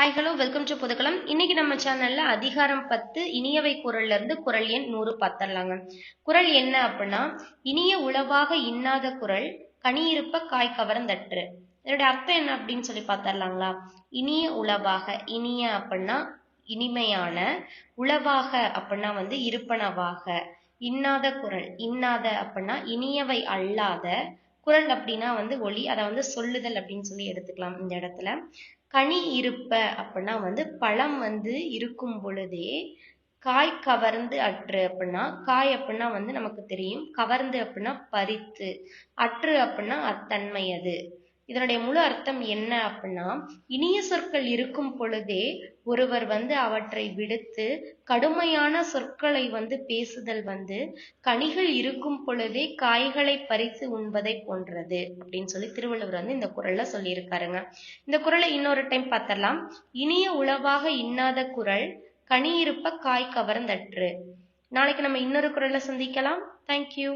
Hi hello welcome to Pudhukalam இன்னைக்கு நம்ம சேனல்ல அதிகாரம் பத்து இனியவை குரல்ல இருந்து குரல் எண் நூறு பார்த்துடலாங்க. குரல் என்ன அப்படின்னா இனிய உளவாக இன்னாத குரல் கனியிருப்ப காய் கவர்ந்தற்று இதோட அர்த்தம் என்ன அப்படின்னு சொல்லி பார்த்தர்லாங்களா இனிய உளவாக இனிய அப்படின்னா இனிமையான உளவாக அப்படின்னா வந்து இருப்பனவாக. இன்னாத குரல் இன்னாத அப்படின்னா இனியவை அல்லாத குரல் அப்படின்னா வந்து ஒளி அதை வந்து சொல்லுதல் அப்படின்னு சொல்லி எடுத்துக்கலாம் இந்த இடத்துல. கனி இருப்ப அப்படின்னா வந்து பழம் வந்து இருக்கும் பொழுதே காய் கவர்ந்து அற்று அப்படின்னா காய் அப்படின்னா வந்து நமக்கு தெரியும். கவர்ந்து அப்படின்னா பறித்து அற்று அப்படின்னா அத்தன்மை அது இதனுடைய முழு அர்த்தம் என்ன அப்படின்னா இனிய சொற்கள் இருக்கும் பொழுதே ஒருவர் வந்து அவற்றை விடுத்து கடுமையான சொற்களை வந்து பேசுதல் வந்து கனிகள் இருக்கும் பொழுதே காய்களை பறித்து உண்பதை போன்றது அப்படின்னு சொல்லி திருவள்ளுவர் வந்து இந்த குரல்ல சொல்லியிருக்காருங்க. இந்த குரலை இன்னொரு டைம் பார்த்தரலாம் இனிய உளவாக இன்னாத குரல் கனி இருப்ப காய் கவர்ந்தற்று. நாளைக்கு நம்ம இன்னொரு குரல்ல சந்திக்கலாம். தேங்க்யூ